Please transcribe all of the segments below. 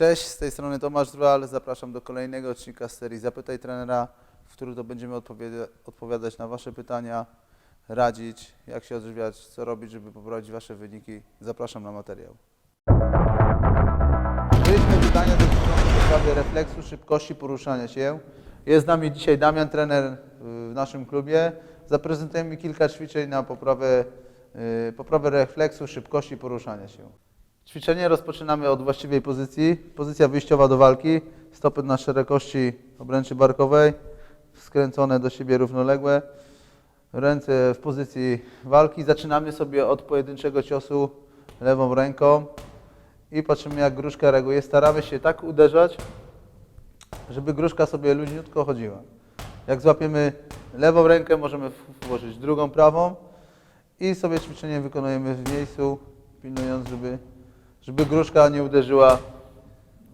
Cześć, z tej strony Tomasz Drwal. Zapraszam do kolejnego odcinka z serii Zapytaj trenera, w którym to będziemy odpowiada- odpowiadać na Wasze pytania, radzić, jak się odżywiać, co robić, żeby poprawić Wasze wyniki. Zapraszam na materiał. Byliśmy pytania dotyczące poprawy refleksu, szybkości poruszania się. Jest z nami dzisiaj Damian, trener y, w naszym klubie. Zaprezentujemy kilka ćwiczeń na poprawę, y, poprawę refleksu, szybkości poruszania się. Ćwiczenie rozpoczynamy od właściwej pozycji. Pozycja wyjściowa do walki. Stopy na szerokości obręczy barkowej, skręcone do siebie równoległe. Ręce w pozycji walki. Zaczynamy sobie od pojedynczego ciosu lewą ręką i patrzymy jak gruszka reaguje. Staramy się tak uderzać, żeby gruszka sobie luźniutko chodziła. Jak złapiemy lewą rękę, możemy włożyć drugą prawą i sobie ćwiczenie wykonujemy w miejscu, pilnując, żeby, żeby gruszka nie uderzyła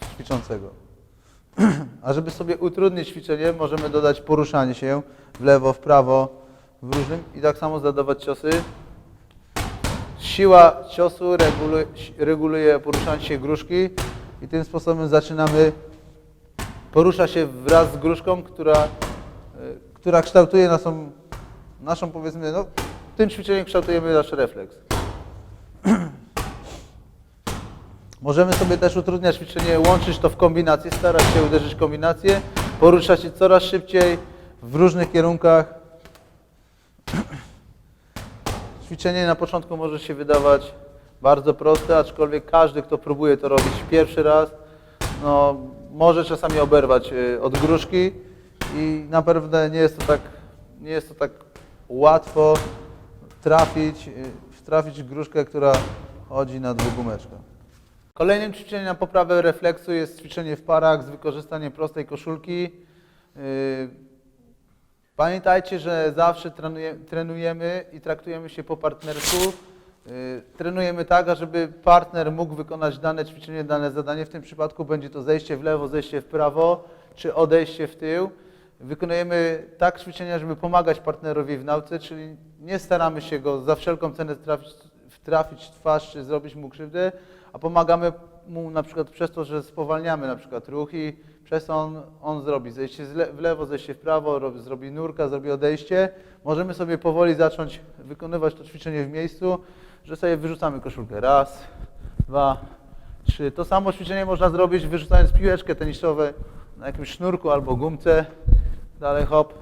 w ćwiczącego. A żeby sobie utrudnić ćwiczenie, możemy dodać poruszanie się w lewo, w prawo, w różnym i tak samo zadawać ciosy. Siła ciosu reguluje, reguluje poruszanie się gruszki i tym sposobem zaczynamy porusza się wraz z gruszką, która, y, która kształtuje naszą, naszą powiedzmy, no, tym ćwiczeniem kształtujemy nasz refleks. Możemy sobie też utrudniać ćwiczenie, łączyć to w kombinację, starać się uderzyć kombinację, poruszać się coraz szybciej w różnych kierunkach. Ćwiczenie na początku może się wydawać bardzo proste, aczkolwiek każdy, kto próbuje to robić pierwszy raz, no, może czasami oberwać y, od gruszki i naprawdę nie jest to tak, nie jest to tak łatwo trafić, y, trafić gruszkę, która chodzi na dwugumeczkę. Kolejnym ćwiczeniem na poprawę refleksu jest ćwiczenie w parach z wykorzystaniem prostej koszulki. Yy, Pamiętajcie, że zawsze trenuje, trenujemy i traktujemy się po partnersku. Yy, Trenujemy tak, ażeby partner mógł wykonać dane ćwiczenie, dane zadanie. W tym przypadku będzie to zejście w lewo, zejście w prawo, czy odejście w tył. Wykonujemy tak ćwiczenia, żeby pomagać partnerowi w nauce, czyli nie staramy się go za wszelką cenę trafić, trafić w twarz, czy zrobić mu krzywdę, a pomagamy mu na przykład przez to, że spowalniamy na przykład ruch i przez to on, on zrobi zejście w lewo, zejście w prawo, robi, zrobi nurka, zrobi odejście. Możemy sobie powoli zacząć wykonywać to ćwiczenie w miejscu, że sobie wyrzucamy koszulkę. Raz, dwa, trzy. To samo ćwiczenie można zrobić wyrzucając piłeczkę tenisową na jakimś sznurku albo gumce. Dalej hop,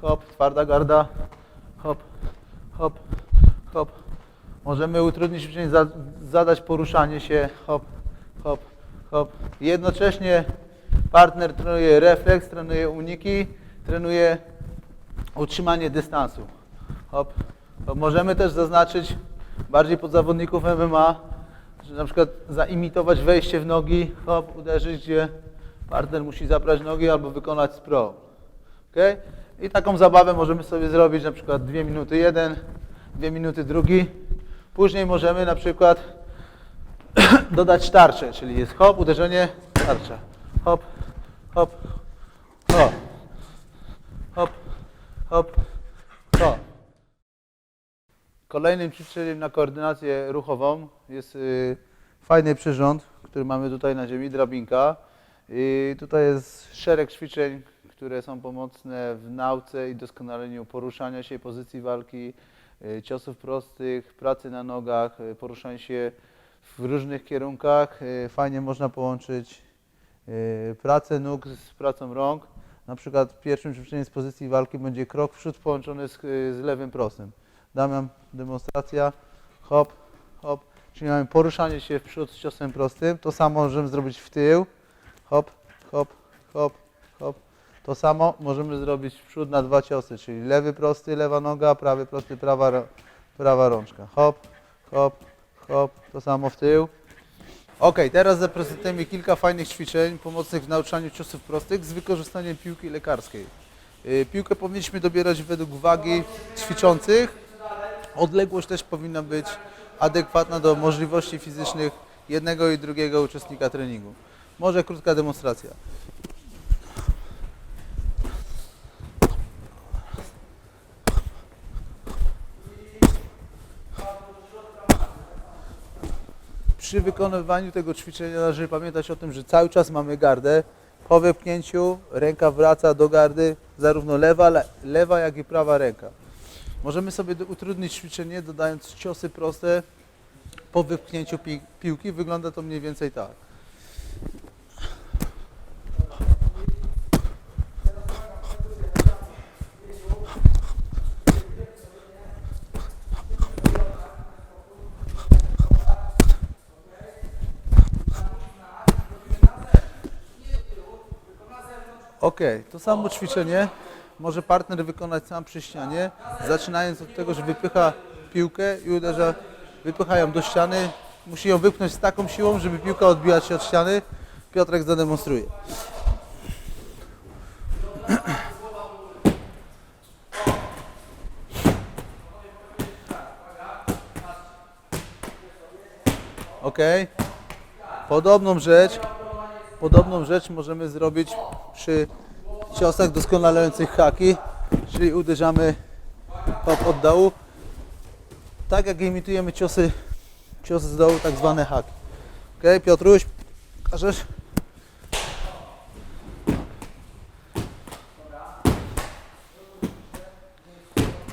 hop, twarda garda, hop, hop, hop. Możemy utrudnić za, zadać poruszanie się, hop, hop, hop. Jednocześnie partner trenuje refleks, trenuje uniki, trenuje utrzymanie dystansu. Hop. Możemy też zaznaczyć bardziej pod zawodników MMA, że na przykład zaimitować wejście w nogi, hop, uderzyć, gdzie partner musi zabrać nogi albo wykonać sprawl. Okay? I taką zabawę możemy sobie zrobić na przykład 2 minuty jeden, 2 minuty drugi. Później możemy na przykład dodać tarczę, czyli jest hop, uderzenie, tarcza. Hop, hop, hop, hop, hop, hop. Kolejnym ćwiczeniem na koordynację ruchową jest y, fajny przyrząd, który mamy tutaj na ziemi, drabinka. I tutaj jest szereg ćwiczeń, które są pomocne w nauce i doskonaleniu poruszania się, pozycji walki, ciosów prostych, pracy na nogach, y, poruszania się w różnych kierunkach. Y, Fajnie można połączyć pracę nóg z pracą rąk. Na przykład pierwszym ćwiczeniem z pozycji walki będzie krok w przód połączony z, z lewym prostym. Damian, demonstracja, hop, hop. Czyli mamy poruszanie się w przód z ciosem prostym. To samo możemy zrobić w tył. Hop, hop, hop. To samo możemy zrobić w przód na dwa ciosy, czyli lewy prosty, lewa noga, prawy prosty, prawa, prawa rączka. Hop, hop, hop. To samo w tył. Ok, teraz zaprezentujemy kilka fajnych ćwiczeń pomocnych w nauczaniu ciosów prostych z wykorzystaniem piłki lekarskiej. Y, Piłkę powinniśmy dobierać według wagi ćwiczących. Odległość też powinna być adekwatna do możliwości fizycznych jednego i drugiego uczestnika treningu. Może krótka demonstracja. Przy wykonywaniu tego ćwiczenia należy pamiętać o tym, że cały czas mamy gardę. Po wypchnięciu ręka wraca do gardy, zarówno lewa, le- lewa jak i prawa ręka. Możemy sobie utrudnić ćwiczenie dodając ciosy proste po wypchnięciu pi- piłki. Wygląda to mniej więcej tak. Ok, to samo ćwiczenie może partner wykonać sam przy ścianie, zaczynając od tego, że wypycha piłkę i uderza, wypycha ją do ściany. Musi ją wypchnąć z taką siłą, żeby piłka odbiła się od ściany. Piotrek zademonstruje. Ok. Podobną rzecz Podobną rzecz możemy zrobić przy ciosach doskonalających haki, czyli uderzamy od dołu, tak jak imitujemy ciosy, ciosy z dołu, tak zwane haki. Ok, Piotruś, każesz?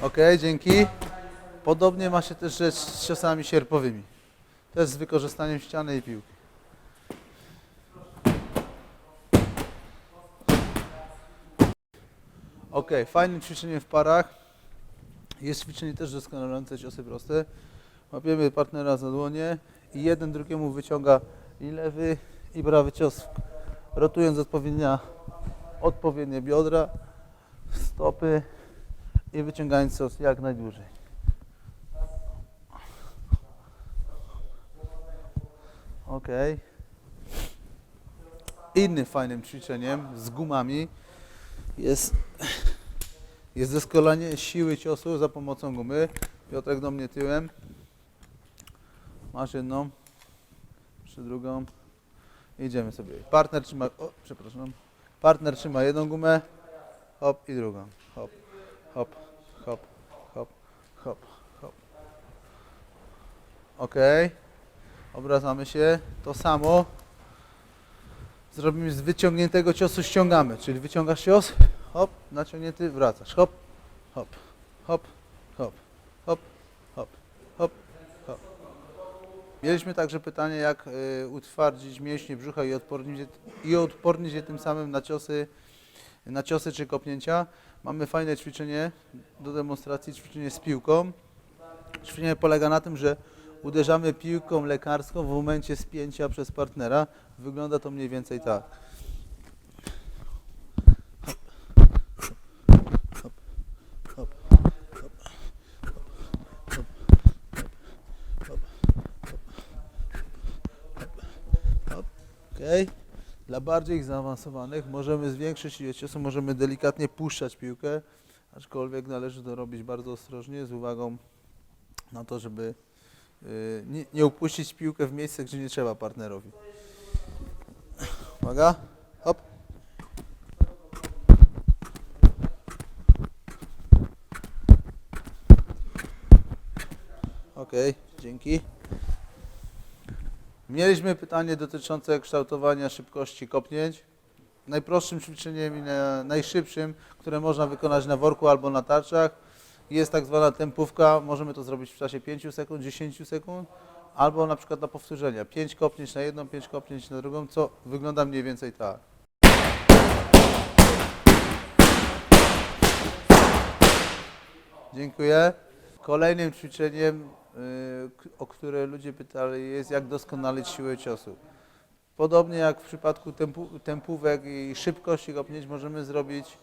Ok, dzięki. Podobnie ma się też rzecz z ciosami sierpowymi. Też z wykorzystaniem ściany i piłki. Ok, fajnym ćwiczeniem w parach jest ćwiczenie też doskonalące ciosy proste. Łapiemy partnera za dłonie i jeden drugiemu wyciąga i lewy i prawy cios, rotując odpowiednia, odpowiednie biodra, stopy i wyciągając cios jak najdłużej. Ok. Innym fajnym ćwiczeniem z gumami jest, jest doskonalenie siły ciosu za pomocą gumy. Piotrek do mnie tyłem. Masz jedną, jeszcze drugą. Idziemy sobie. Partner trzyma, o, przepraszam. Partner trzyma jedną gumę, hop i drugą. Hop, hop, hop, hop, hop, hop. Ok. Obracamy się. To samo zrobimy z wyciągniętego ciosu ściągamy, czyli wyciągasz cios, hop, naciągnięty, wracasz, hop, hop, hop, hop, hop, hop, hop, hop. Mieliśmy także pytanie, jak y, utwardzić mięśnie brzucha i odpornić, je, i odpornić je tym samym na ciosy, na ciosy czy kopnięcia. Mamy fajne ćwiczenie do demonstracji, ćwiczenie z piłką. Ćwiczenie polega na tym, że uderzamy piłką lekarską w momencie spięcia przez partnera. Wygląda to mniej więcej tak. Hop, hop, hop, hop, hop, hop, Okej. Dla bardziej zaawansowanych możemy zwiększyć ilość ciosu, możemy delikatnie puszczać piłkę, aczkolwiek należy to robić bardzo ostrożnie, z uwagą na to, żeby y, nie, nie upuścić piłkę w miejsce, gdzie nie trzeba partnerowi. Uwaga, hop. Ok, dzięki. Mieliśmy pytanie dotyczące kształtowania szybkości kopnięć. Najprostszym ćwiczeniem i na, najszybszym, które można wykonać na worku albo na tarczach, jest tak zwana tempówka. Możemy to zrobić w czasie 5 sekund, 10 sekund, albo na przykład na powtórzenia. 5 kopnięć na jedną, 5 kopnięć na drugą, co wygląda mniej więcej tak. Dziękuję. Kolejnym ćwiczeniem, o które ludzie pytali, jest jak doskonalić siłę ciosu. Podobnie jak w przypadku tempu, tempówek i szybkości kopnięć możemy zrobić,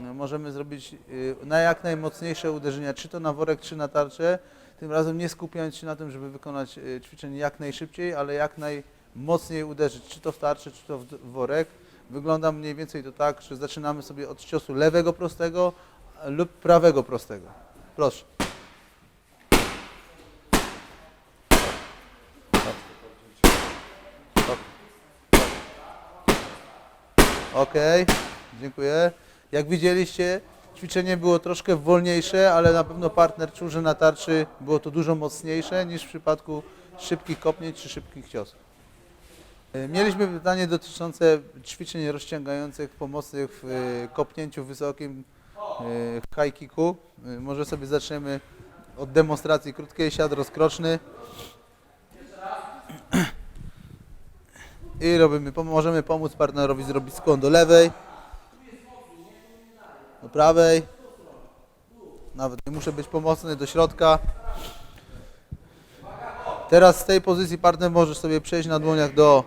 y, możemy zrobić y, na jak najmocniejsze uderzenia, czy to na worek, czy na tarczę. Tym razem nie skupiając się na tym, żeby wykonać y, ćwiczenie jak najszybciej, ale jak najmocniej uderzyć, czy to w tarczę, czy to w worek. Wygląda mniej więcej to tak, że zaczynamy sobie od ciosu lewego prostego lub prawego prostego. Proszę. Dziękuję. Jak widzieliście, ćwiczenie było troszkę wolniejsze, ale na pewno partner czuł, że na tarczy było to dużo mocniejsze niż w przypadku szybkich kopnięć czy szybkich ciosów. E, Mieliśmy pytanie dotyczące ćwiczeń rozciągających pomocnych w e, kopnięciu wysokim e, high kicku. Może sobie zaczniemy od demonstracji krótkiej, siad rozkroczny. I robimy, możemy pomóc partnerowi zrobić skłon do lewej, do prawej. Nawet nie muszę być pomocny do środka. Teraz z tej pozycji partner możesz sobie przejść na dłoniach do,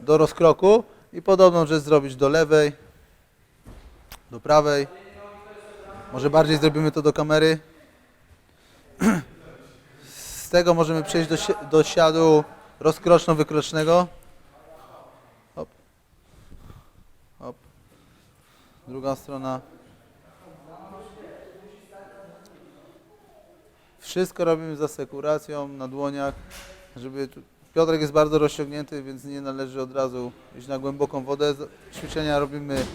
do rozkroku i podobną rzecz zrobić do lewej, do prawej. Może bardziej zrobimy to do kamery. Z tego możemy przejść do, do siadu rozkroczno-wykrocznego. Hop. Hop. Druga strona. Wszystko robimy z asekuracją na dłoniach, żeby tu... Piotrek jest bardzo rozciągnięty, więc nie należy od razu iść na głęboką wodę. Ćwiczenia robimy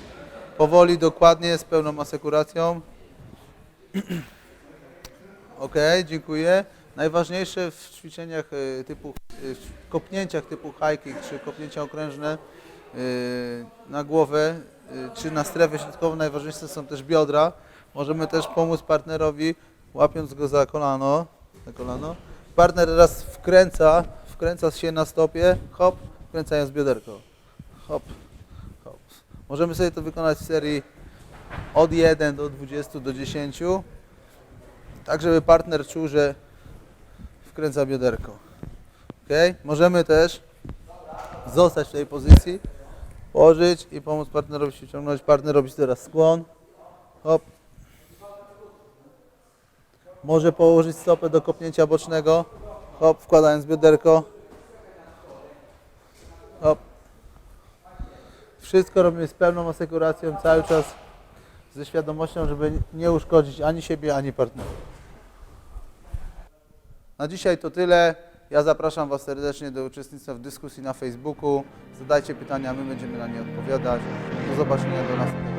powoli, dokładnie, z pełną asekuracją. Ok, dziękuję. Najważniejsze w ćwiczeniach y, typu, y, w kopnięciach typu high kick, czy kopnięcia okrężne y, na głowę, czy na strefę środkową, najważniejsze są też biodra. Możemy też pomóc partnerowi, łapiąc go za kolano. Za kolano. Partner raz wkręca, wkręca się na stopie, hop, wkręcając bioderko. Hop, hop. Możemy sobie to wykonać w serii od 1 do 20 do 10 tak żeby partner czuł, że wkręca bioderko. Ok? Możemy też zostać w tej pozycji, położyć i pomóc partnerowi się ciągnąć. Partner robić teraz skłon. Hop. Może położyć stopę do kopnięcia bocznego. Hop, wkładając bioderko. Hop. Wszystko robimy z pełną asekuracją, cały czas ze świadomością, żeby nie uszkodzić ani siebie, ani partnera. Na dzisiaj to tyle. Ja zapraszam Was serdecznie do uczestnictwa w dyskusji na Facebooku. Zadajcie pytania, my będziemy na nie odpowiadać. Do zobaczenia do następnego.